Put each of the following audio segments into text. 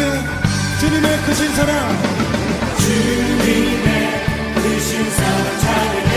함께 주님의 크신 사랑. 주님의 크신 사랑. 찬양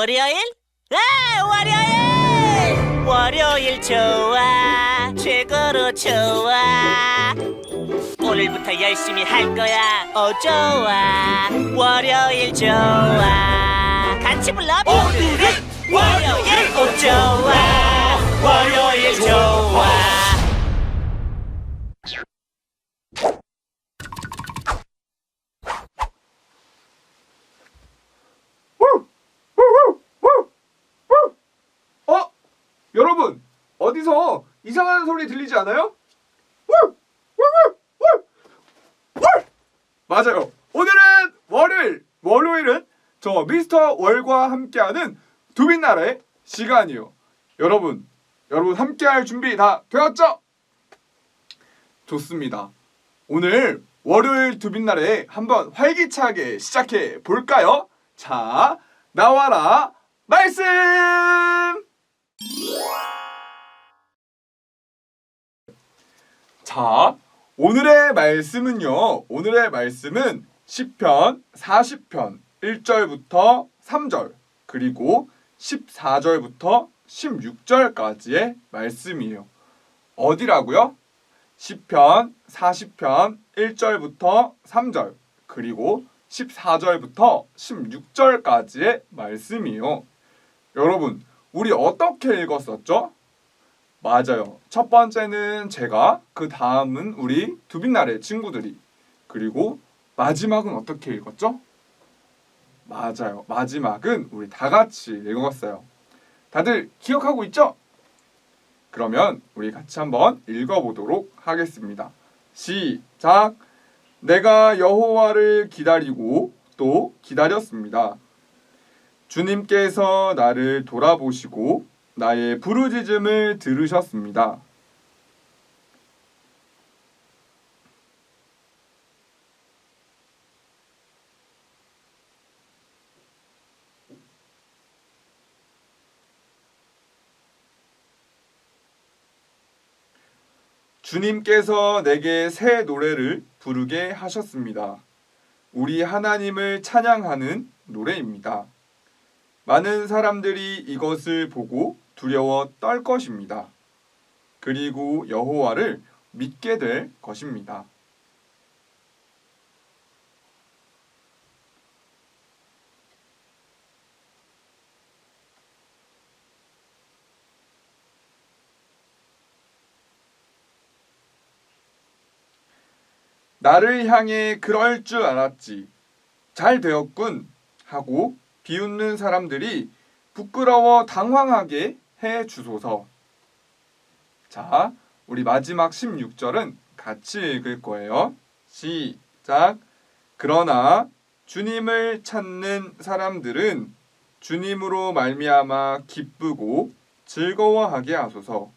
월요일? 아, 월요일! 월요일 좋아, 최고로 좋아. 오늘부터 열심히 할 거야, 어 좋아. 월요일 좋아. 같이 불러. 오늘은 월요일, 어 좋아. 월요일 좋아. 여러분 어디서 이상한 소리 들리지 않아요? 맞아요. 오늘은 월요일, 월요일은 저 미스터 월과 함께하는 두빈나라의 시간이요. 여러분, 여러분 함께할 준비 다 되었죠? 좋습니다. 오늘 월요일 두빈날에 한번 활기차게 시작해 볼까요? 자, 나와라 말씀! 자, 오늘의 말씀은요. 오늘의 말씀은 10편, 40편 1절부터 3절, 그리고 14절부터 16절까지의 말씀이에요. 어디라고요? 10편, 40편 1절부터 3절, 그리고 14절부터 16절까지의 말씀이요. 여러분, 우리 어떻게 읽었었죠? 맞아요. 첫 번째는 제가, 그 다음은 우리 두빛날의 친구들이, 그리고 마지막은 어떻게 읽었죠? 맞아요. 마지막은 우리 다 같이 읽었어요. 다들 기억하고 있죠? 그러면 우리 같이 한번 읽어보도록 하겠습니다. 시작. 내가 여호와를 기다리고 또 기다렸습니다. 주님께서 나를 돌아보시고 나의 부르짖음을 들으셨습니다. 주님께서 내게 새 노래를 부르게 하셨습니다. 우리 하나님을 찬양하는 노래입니다. 많은 사람들이 이것을 보고 두려워 떨 것입니다. 그리고 여호와를 믿게 될 것입니다. 나를 향해 그럴 줄 알았지. 잘 되었군. 하고 비웃는 사람들이 부끄러워 당황하게 해 주소서. 자, 우리 마지막 16절은 같이 읽을 거예요. 시작. 그러나 주님을 찾는 사람들은 주님으로 말미암아 기쁘고 즐거워하게 하소서.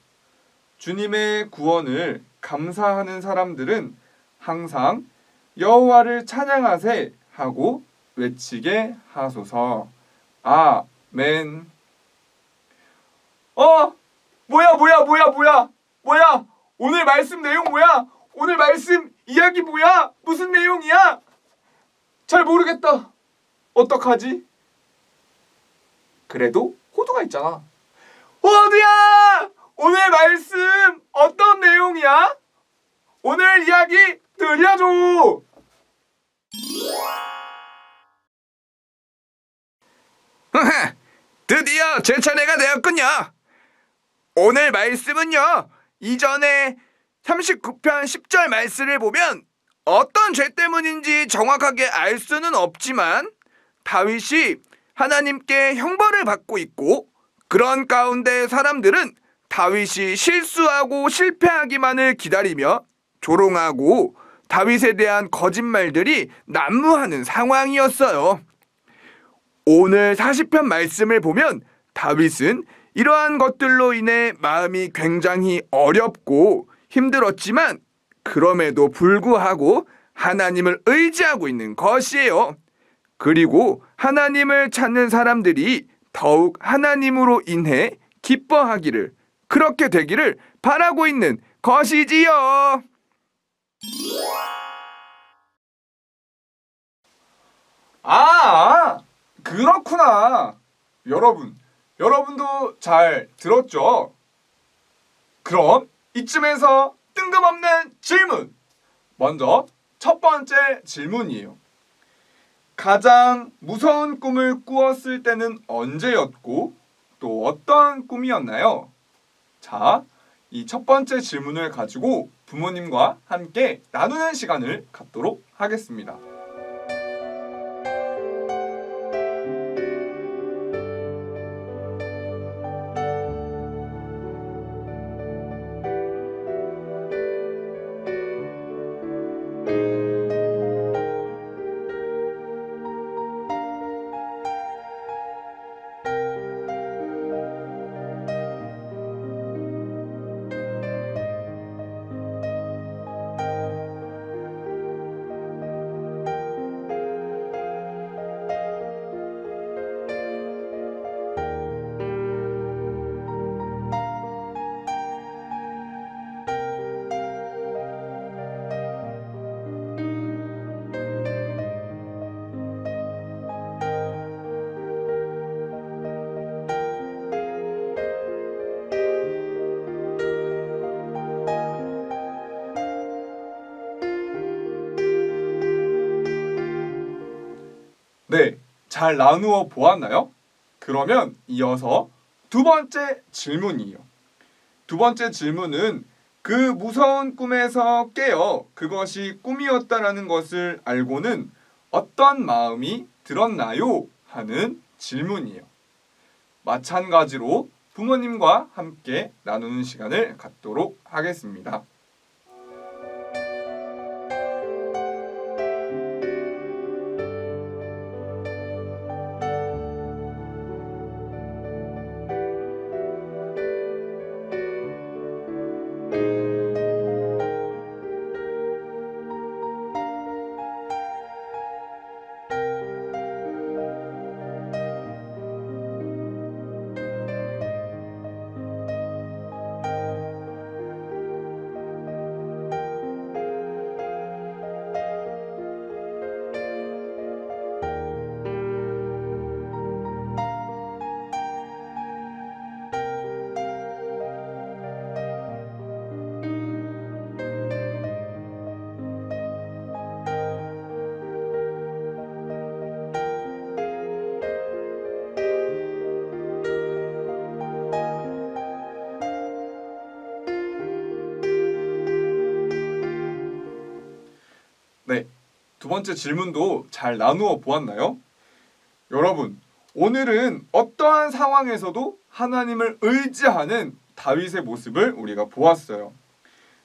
주님의 구원을 감사하는 사람들은 항상 여호와를 찬양하세 하고 외치게 하소서. 아멘. 어? 뭐야 뭐야 뭐야 뭐야? 뭐야? 오늘 말씀 내용 뭐야? 오늘 말씀 이야기 뭐야? 무슨 내용이야? 잘 모르겠다. 어떡하지? 그래도 호두가 있잖아. 호두야! 오늘 말씀 어떤 내용이야? 오늘 이야기 들려줘 드디어 제 차례가 되었군요. 오늘 말씀은요. 이전에 39편 10절 말씀을 보면 어떤 죄 때문인지 정확하게 알 수는 없지만 다윗이 하나님께 형벌을 받고 있고 그런 가운데 사람들은 다윗이 실수하고 실패하기만을 기다리며 조롱하고 다윗에 대한 거짓말들이 난무하는 상황이었어요. 오늘 40편 말씀을 보면 다윗은 이러한 것들로 인해 마음이 굉장히 어렵고 힘들었지만 그럼에도 불구하고 하나님을 의지하고 있는 것이에요. 그리고 하나님을 찾는 사람들이 더욱 하나님으로 인해 기뻐하기를 그렇게 되기를 바라고 있는 것이지요. 아, 그렇구나. 여러분, 여러분도 잘 들었죠? 그럼 이쯤에서 뜬금없는 질문. 먼저 첫 번째 질문이에요. 가장 무서운 꿈을 꾸었을 때는 언제였고 또 어떤 꿈이었나요? 자, 이 첫 번째 질문을 가지고 부모님과 함께 나누는 시간을 갖도록 하겠습니다. 잘 나누어 보았나요? 그러면 이어서 두 번째 질문이에요. 두 번째 질문은 그 무서운 꿈에서 깨어 그것이 꿈이었다라는 것을 알고는 어떤 마음이 들었나요? 하는 질문이에요. 마찬가지로 부모님과 함께 나누는 시간을 갖도록 하겠습니다. 번째 질문도 잘 나누어 보았나요? 여러분, 오늘은 어떠한 상황에서도 하나님을 의지하는 다윗의 모습을 우리가 보았어요.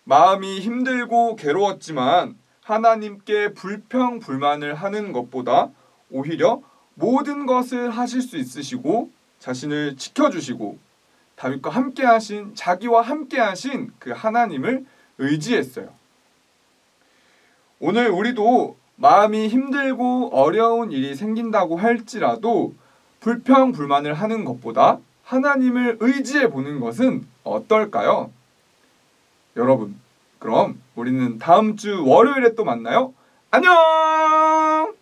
마음이 힘들고 괴로웠지만 하나님께 불평 불만을 하는 것보다 오히려 모든 것을 하실 수 있으시고 자신을 지켜주시고 다윗과 함께 하신 자기와 함께 하신 그 하나님을 의지했어요. 오늘 우리도 마음이 힘들고 어려운 일이 생긴다고 할지라도 불평 불만을 하는 것보다 하나님을 의지해 보는 것은 어떨까요? 여러분, 그럼 우리는 다음 주 월요일에 또 만나요. 안녕!